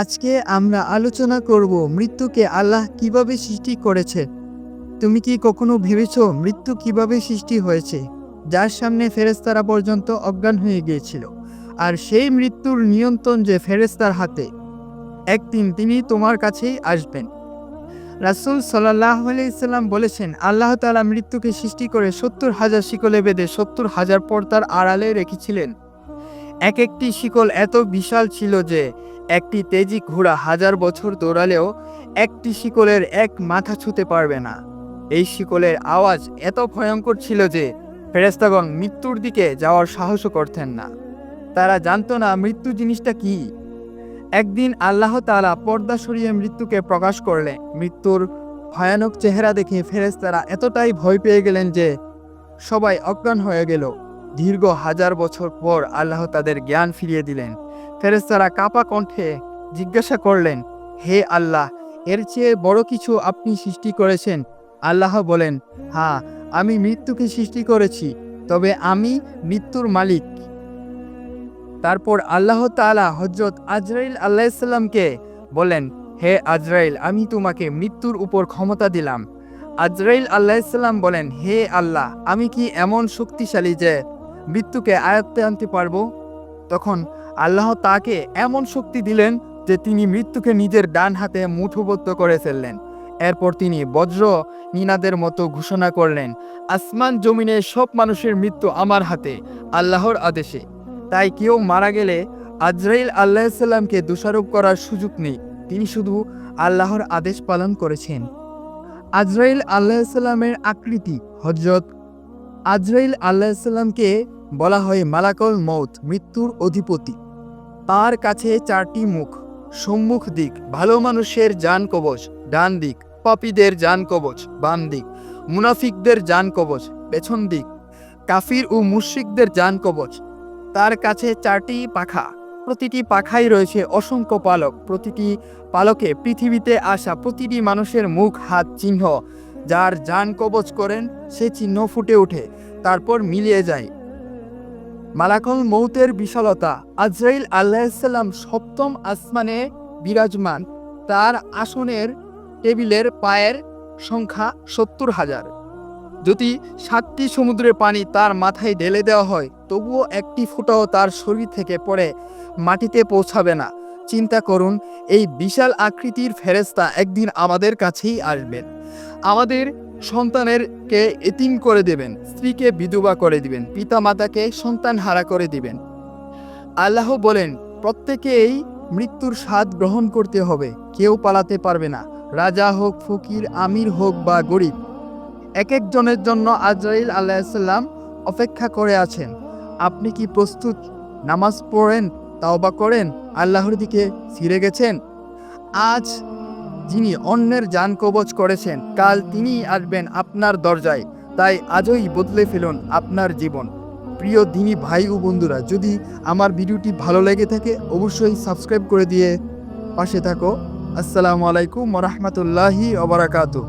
আজকে আমরা আলোচনা করব মৃত্যুকে আল্লাহ কীভাবে সৃষ্টি করেছে। তুমি কি কখনো ভেবেছ মৃত্যু কীভাবে সৃষ্টি হয়েছে, যার সামনে ফেরেস্তারা পর্যন্ত অজ্ঞান হয়ে গিয়েছিল, আর সেই মৃত্যুর নিয়ন্ত্রণ যে ফেরেস্তার হাতে? একদিন তিনি তোমার কাছেই আসবেন। রাসুল সাল্লাহ আলাইসাল্লাম বলেছেন, আল্লাহ তালা মৃত্যুকে সৃষ্টি করে সত্তর হাজার শিকলে বেঁধে সত্তর হাজার পর্দার আড়ালে রেখেছিলেন। এক একটি শিকল এত বিশাল ছিল যে একটি তেজি ঘোড়া হাজার বছর দৌড়ালেও একটি শিকলের এক মাথা ছুতে পারবে না। এই শিকলের আওয়াজ এত ভয়ঙ্কর ছিল যে ফেরেস্তাগণ মৃত্যুর দিকে যাওয়ার সাহসও করতেন না। তারা জানতো না মৃত্যু জিনিসটা কি। একদিন আল্লাহ তালা পর্দা সরিয়ে মৃত্যুকে প্রকাশ করলে মৃত্যুর ভয়ানক চেহারা দেখে ফেরেস্তারা এতটাই ভয় পেয়ে গেলেন যে সবাই অজ্ঞান হয়ে গেল। দীর্ঘ হাজার বছর পর আল্লাহ তাদের জ্ঞান ফিরিয়ে দিলেন। ফেরেস্তারা কাপা কণ্ঠে জিজ্ঞাসা করলেন, হে আল্লাহ, এর চেয়ে বড় কিছু আপনি সৃষ্টি করেছেন? আল্লাহ বলেন হ্যাঁ আমি মৃত্যুকে সৃষ্টি করেছি, তবে আমি মৃত্যুর মালিক। তারপর আল্লাহ তাআলা হজরত আজরাইল আল্লাহিসাল্লামকে বলেন, হে আজরাইল, আমি তোমাকে মৃত্যুর উপর ক্ষমতা দিলাম। আজরাইল আল্লাহিসাল্লাম বলেন, হে আল্লাহ, আমি কি এমন শক্তিশালী যে মৃত্যুকে আয়ত্তে আনতে পারব, তখন আল্লাহ তাকে এমন শক্তি দিলেন যে তিনি মৃত্যুকে নিজের ডান হাতে মুঠোবদ্ধ করে ফেললেন। এরপর তিনি বজ্র নিনাদের মতো ঘোষণা করলেন, আসমান জমিনে সব মানুষের মৃত্যু আমার হাতে, আল্লাহর আদেশে। তাই কেউ মারা গেলে আজরাইল আল্লাহিসাল্লামকে দোষারোপ করার সুযোগ নেই। তিনি শুধু আল্লাহর আদেশ পালন করেছেন। আজরাইল আল্লাহিসাল্লামের আকৃতি হজরত আজরাইল আল্লাহিসাল্লামকে বলা হয় মালাকল মৌত মৃত্যুর অধিপতি। তার কাছে চারটি মুখ, সম্মুখ দিক, ভালো মানুষের যান কবচ, ডান দিক, পাপীদের যান কবচ, বাম দিক, মুনাফিকদের যান কবচ, পেছন দিক, কাফির ও মুশরিকদের যান কবচ। তার কাছে চারটি পাখা, প্রতিটি পাখায় রয়েছে অসংখ্য পালক, প্রতিটি পালকে পৃথিবীতে আসা প্রতিটি মানুষের মুখ, হাত, চিহ্ন যার যান কবচ করেন, সে চিহ্ন ফুটে ওঠে, তারপর মিলিয়ে যায়। মালাকল মৌতের বিশালতা, আজরাইল আল্লাহিসাল্লাম সপ্তম আসমানে বিরাজমান, তার আসনের টেবিলের পায়ের সংখ্যা সত্তর হাজার। যদি সাতটি সমুদ্রের পানি তার মাথায় ঢেলে দেওয়া হয়, তবুও একটি ফুটাও তার শরীর থেকে পড়ে, মাটিতে পৌঁছাবে না। চিন্তা করুন, এই বিশাল আকৃতির ফেরেস্তা একদিন আমাদের কাছেই আসবেন। আমাদের সন্তানেরকে এতিম করে দেবেন, স্ত্রীকে বিধবা করে দিবেন পিতা মাতাকে সন্তান হারা করে দিবেন। আল্লাহ বলেন, প্রত্যেকেই মৃত্যুর স্বাদ গ্রহণ করতে হবে, কেউ পালাতে পারবে না, রাজা হোক, ফকির, আমির হোক বা গরিব। এক একজনের জন্য আজরাইল আল্লাহিসাল্লাম অপেক্ষা করে আছেন। আপনি কি প্রস্তুত? নামাজ পড়েন, তাওবা করেন, আল্লাহর দিকে ফিরে গেছেন? আজ যিনি অন্যের যান কবচ করেছেন, কাল তিনিই আসবেন আপনার দরজায়। তাই আজই বদলে ফেলুন আপনার জীবন। প্রিয় দিনী ভাই ও বন্ধুরা, যদি আমার ভিডিওটি ভালো লেগে থাকে, অবশ্যই সাবস্ক্রাইব করে দিয়ে পাশে থাকো। আসসালামু আলাইকুম রহমতুল্লাহি ওবরাকাতুহ